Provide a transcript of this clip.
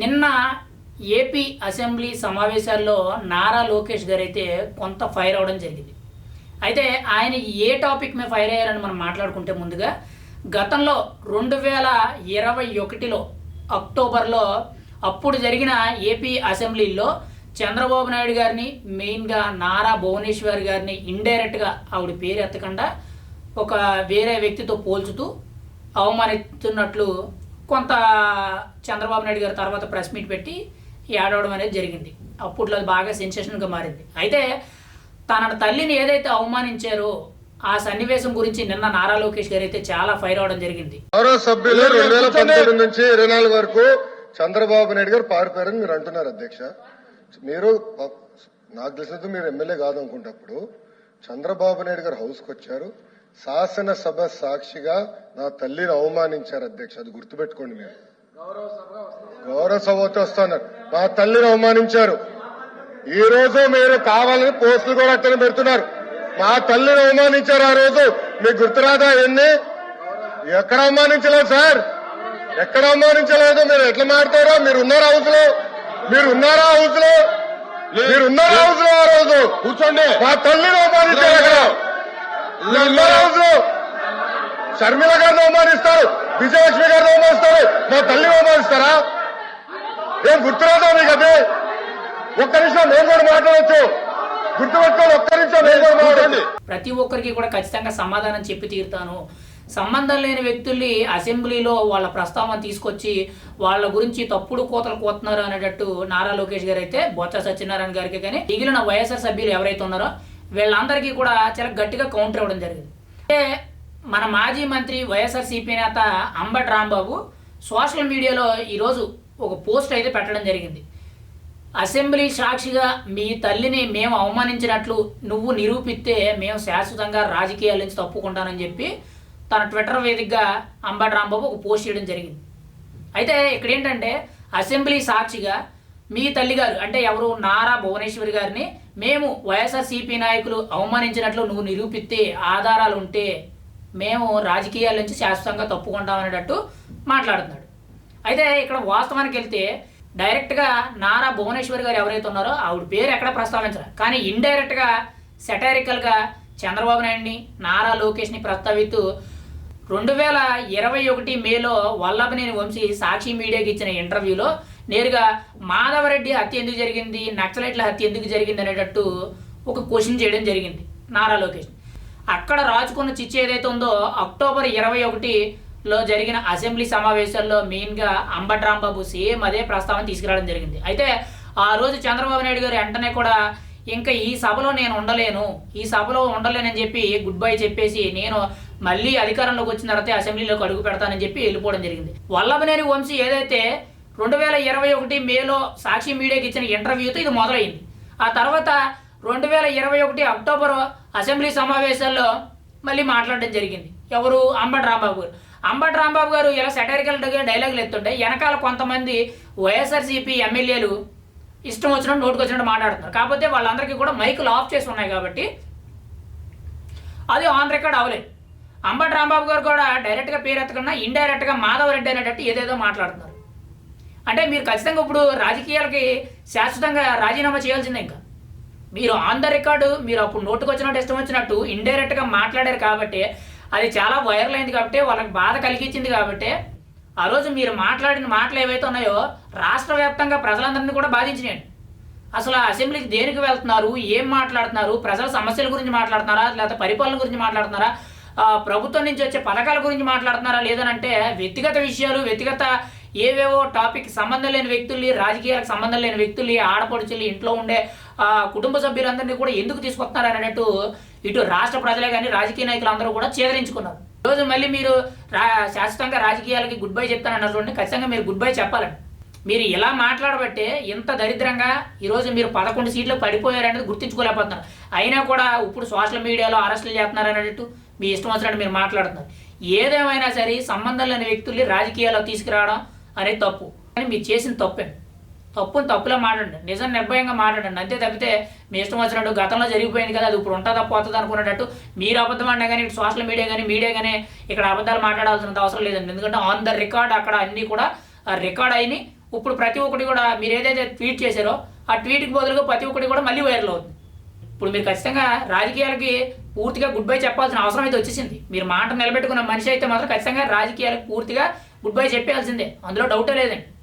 నిన్న AP assembly సమావేశాల్లో నారా లోకేష్ గారు అయితే కొంత ఫైర్ అవడం జరిగింది. అయితే ఆయన ఏ టాపిక్ మీద ఫైర్ అయ్యారని మనం మాట్లాడుకుంటే ముందుగా గతంలో రెండు వేల ఇరవై ఒకటిలో అక్టోబర్లో అప్పుడు జరిగిన ఏపీ అసెంబ్లీలో చంద్రబాబు నాయుడు గారిని మెయిన్గా నారా భువనేశ్వర్ గారిని ఇండైరెక్ట్గా ఆవిడ పేరు ఎత్తకుండా ఒక వేరే వ్యక్తితో పోల్చుతూ అవమానిస్తున్నట్లు కొంత చంద్రబాబు నాయుడు గారు తర్వాత ప్రెస్ మీట్ పెట్టి ఏడవడం అనేది జరిగింది. అప్పట్లో అది బాగా సెన్సేషన్గా మారింది. అయితే తన తల్లిని ఏదైతే అవమానించారో ఆ సన్నివేశం గురించి నిన్న నారా లోకేష్ గారు అయితే చాలా ఫైర్ అవడం జరిగింది. గౌరవ సభ్యులు రెండు వేల పంతొమ్మిది నుంచి ఇరవై నాలుగు వరకు చంద్రబాబు నాయుడు గారు పారిపోయారని మీరు అంటున్నారు అధ్యక్ష. మీరు నాకు తెలిసినంత మీరు ఎమ్మెల్యే కాదు అనుకుంటప్పుడు చంద్రబాబు నాయుడు గారు హౌస్కు వచ్చారు. శాసనసభ సాక్షిగా నా తల్లిని అవమానించారు అధ్యక్ష. అది గుర్తుపెట్టుకోండి మీరు. గౌరవ సభతో వస్తున్నారు మా తల్లిని అవమానించారు. ఈ రోజు మీరు కావాలని పోస్టులు కూడా అట్టని పెడుతున్నారు. మా తల్లిని అవమానించారు ఆ రోజు. మీకు గుర్తురాదా ఎన్ని ఎక్కడ అవమానించలేదు సార్. ఎక్కడ అవమానించలేదు? మీరు ఎట్లా మాడతారో మీరు ఉన్నారా హౌస్లో మీరు ఉన్నారా హౌస్లో మీరు ఉన్నారా హౌస్లో ఆ రోజు? కూర్చోండి. మా తల్లిని అవమానించారు అక్కడ మీరు ఉన్నారా హౌస్లో షర్మిల గారిని అవమానిస్తారు విజయలక్ష్మి గారిని అవమానిస్తారు. మా తల్లిని అవమానిస్తారా? ఏం గుర్తురాదా మీకు అదే? ఒక్క నిమిషం నేను కూడా మాట్లాడచ్చు. గుర్తుపెట్టుకోవాలి ఒక్క నిమిషం నేను కూడా మాట్లాడండి ప్రతి ఒక్కరికి కూడా ఖచ్చితంగా సమాధానం చెప్పి తీరుతాను. సంబంధం లేని వ్యక్తుల్ని అసెంబ్లీలో వాళ్ళ ప్రస్తావన తీసుకొచ్చి వాళ్ళ గురించి తప్పుడు కోతలు కోతున్నారు అనేటట్టు నారా లోకేష్ గారు అయితే బొత్స సత్యనారాయణ గారికి కానీ మిగిలిన వైఎస్ఆర్ సభ్యులు ఎవరైతే ఉన్నారో వీళ్ళందరికీ కూడా చాలా గట్టిగా కౌంటర్ ఇవ్వడం జరిగింది. అంటే మన మాజీ మంత్రి వైఎస్ఆర్ సిపి నేత అంబటి రాంబాబు సోషల్ మీడియాలో ఈరోజు ఒక పోస్ట్ అయితే పెట్టడం జరిగింది. అసెంబ్లీ సాక్షిగా మీ తల్లిని మేము అవమానించినట్లు నువ్వు నిరూపిస్తే మేము శాశ్వతంగా రాజకీయాల నుంచి తప్పుకుంటానని చెప్పి తన ట్విట్టర్ వేదికగా అంబటి రాంబాబు ఒక పోస్ట్ చేయడం జరిగింది. అయితే ఇక్కడ ఏంటంటే అసెంబ్లీ సాక్షిగా మీ తల్లిగారు అంటే ఎవరు? నారా భువనేశ్వరి గారిని మేము వైఎస్ఆర్సీపీ నాయకులు అవమానించినట్లు నువ్వు నిరూపిస్తే ఆధారాలు ఉంటే మేము రాజకీయాల నుంచి శాశ్వతంగా తప్పుకుంటాం అనేటట్టు మాట్లాడుతున్నాడు. అయితే ఇక్కడ వాస్తవానికి వెళ్తే డైరెక్ట్గా నారా భువనేశ్వరి గారు ఎవరైతే ఉన్నారో ఆవిడ పేరు ఎక్కడ ప్రస్తావించరు కానీ ఇండైరెక్ట్గా సెటారికల్గా చంద్రబాబు నాయుడిని నారా లోకేష్ని ప్రస్తావిస్తూ రెండు వేల ఇరవై ఒకటి మేలో వల్లభనేని వంశీ సాక్షి మీడియాకి ఇచ్చిన ఇంటర్వ్యూలో నేరుగా మాధవరెడ్డి హత్య ఎందుకు జరిగింది నక్సలైట్ల హత్య ఎందుకు జరిగింది అనేటట్టు ఒక క్వశ్చన్ చేయడం జరిగింది నారా లోకేష్. అక్కడ రాజుకున్న చిచ్చు ఏదైతే ఉందో అక్టోబర్ ఇరవై ఒకటిలో జరిగిన అసెంబ్లీ సమావేశాల్లో మెయిన్గా అంబటి రాంబాబు సేమ్ అదే ప్రస్తావన తీసుకురావడం జరిగింది. అయితే ఆ రోజు చంద్రబాబు నాయుడు గారు వెంటనే కూడా ఇంకా ఈ సభలో నేను ఉండలేను ఈ సభలో ఉండలేనని చెప్పి గుడ్ బై చెప్పేసి నేను మళ్ళీ అధికారంలోకి వచ్చిన తర్వాత అసెంబ్లీలోకి అడుగు పెడతానని చెప్పి వెళ్ళిపోవడం జరిగింది. వల్లభనేని వంశీ ఏదైతే రెండు వేల ఇరవై ఒకటి మేలో సాక్షి మీడియాకి ఇచ్చిన ఇంటర్వ్యూతో ఇది మొదలైంది. ఆ తర్వాత రెండు వేల ఇరవై ఒకటి అక్టోబర్ అసెంబ్లీ సమావేశాల్లో మళ్ళీ మాట్లాడడం జరిగింది. ఎవరు? అంబటి రాంబాబు గారు. అంబటి రాంబాబు గారు ఇలా సెటరికల్ డైలాగులు ఎత్తుంటే వెనకాల కొంతమంది వైఎస్ఆర్సీపీ ఎమ్మెల్యేలు ఇష్టం వచ్చినట్టు నోటుకు వచ్చినట్టు మాట్లాడుతున్నారు. కాకపోతే వాళ్ళందరికీ కూడా మైకులు ఆఫ్ చేసి ఉన్నాయి కాబట్టి అది ఆన్ రికార్డ్ అవ్వలేదు. అంబటి రాంబాబు గారు కూడా డైరెక్ట్గా పేరు ఎత్తకుండా ఇండైరెక్ట్గా మాధవరెడ్డి అనేటట్టు ఏదేదో మాట్లాడుతున్నారు. అంటే మీరు ఖచ్చితంగా ఇప్పుడు రాజకీయాలకి శాశ్వతంగా రాజీనామా చేయాల్సిందే ఇంకా. మీరు ఆన్ ద రికార్డు మీరు అప్పుడు నోటుకు వచ్చినట్టు ఇష్టం వచ్చినట్టు ఇండైరెక్ట్గా మాట్లాడారు కాబట్టి అది చాలా వైరల్ అయింది కాబట్టి వాళ్ళకి బాధ కలిగించింది కాబట్టి ఆ రోజు మీరు మాట్లాడిన మాటలు ఏవైతే ఉన్నాయో రాష్ట్ర వ్యాప్తంగా ప్రజలందరినీ కూడా బాధించినాయండి. అసలు ఆ అసెంబ్లీకి దేనికి వెళ్తున్నారు? ఏం మాట్లాడుతున్నారు? ప్రజల సమస్యల గురించి మాట్లాడుతున్నారా? లేకపోతే పరిపాలన గురించి మాట్లాడుతున్నారా? ప్రభుత్వం నుంచి వచ్చే పథకాల గురించి మాట్లాడుతున్నారా? లేదనంటే వ్యక్తిగత విషయాలు వ్యక్తిగత ఏవేవో టాపిక్ సంబంధం లేని వ్యక్తుల్ని రాజకీయాలకు సంబంధం లేని వ్యక్తుల్ని ఆడపడుచులు ఇంట్లో ఉండే కుటుంబ సభ్యులందరినీ కూడా ఎందుకు తీసుకొస్తున్నారు అన్నట్టు ఇటు రాష్ట్ర ప్రజలే కానీ రాజకీయ నాయకులు అందరూ కూడా చేదరించుకున్నారు. ఈరోజు మళ్ళీ మీరు రా శాశ్వతంగా రాజకీయాలకి గుడ్ బై చెప్తానన్నారు చూడండి. ఖచ్చితంగా మీరు గుడ్ బై చెప్పాలండి. మీరు ఇలా మాట్లాడబట్టే ఇంత దరిద్రంగా ఈరోజు మీరు పదకొండు సీట్లు పడిపోయారనేది గుర్తించుకోలేకపోతున్నారు. అయినా కూడా ఇప్పుడు సోషల్ మీడియాలో అరెస్టులు చేస్తున్నారనేటట్టు మీ ఇష్టం వచ్చినట్టు మీరు మాట్లాడుతున్నారు. ఏదేమైనా సరే సంబంధం లేని వ్యక్తుల్ని రాజకీయాల్లో తీసుకురావడం అనేది తప్పు. కానీ మీరు చేసిన తప్పే. తప్పుని తప్పులో మాట్లాడండి. నిజం నిర్భయంగా మాట్లాడండి. అంతే తప్పితే మీ ఇష్టం వచ్చినట్టు గతంలో జరిగిపోయింది కదా అది ఇప్పుడు ఉంటుందా పోతుందా అనుకునేటట్టు మీరు అబద్ధం అన్నా కానీ సోషల్ మీడియా కానీ మీడియా కానీ ఇక్కడ అబద్ధాలు మాట్లాడాల్సినంత అవసరం లేదండి. ఎందుకంటే ఆన్ ద రికార్డ్ అక్కడ అన్నీ కూడా రికార్డ్ అయినాయి ఇప్పుడు ప్రతి ఒక్కటి కూడా మీరు ఏదైతే ట్వీట్ చేశారో ఆ ట్వీట్కి బదులుగా ప్రతి ఒక్కటి కూడా మళ్ళీ వైరల్ అవుతుంది ఇప్పుడు మీరు ఖచ్చితంగా రాజకీయాలకి పూర్తిగా గుడ్ బై చెప్పాల్సిన అవసరం అయితే వచ్చేసింది. మీరు మాట నిలబెట్టుకున్న మనిషి అయితే మాత్రం ఖచ్చితంగా రాజకీయాలకు పూర్తిగా గుడ్ బై చెప్పాల్సిందే అందులో డౌటే లేదండి.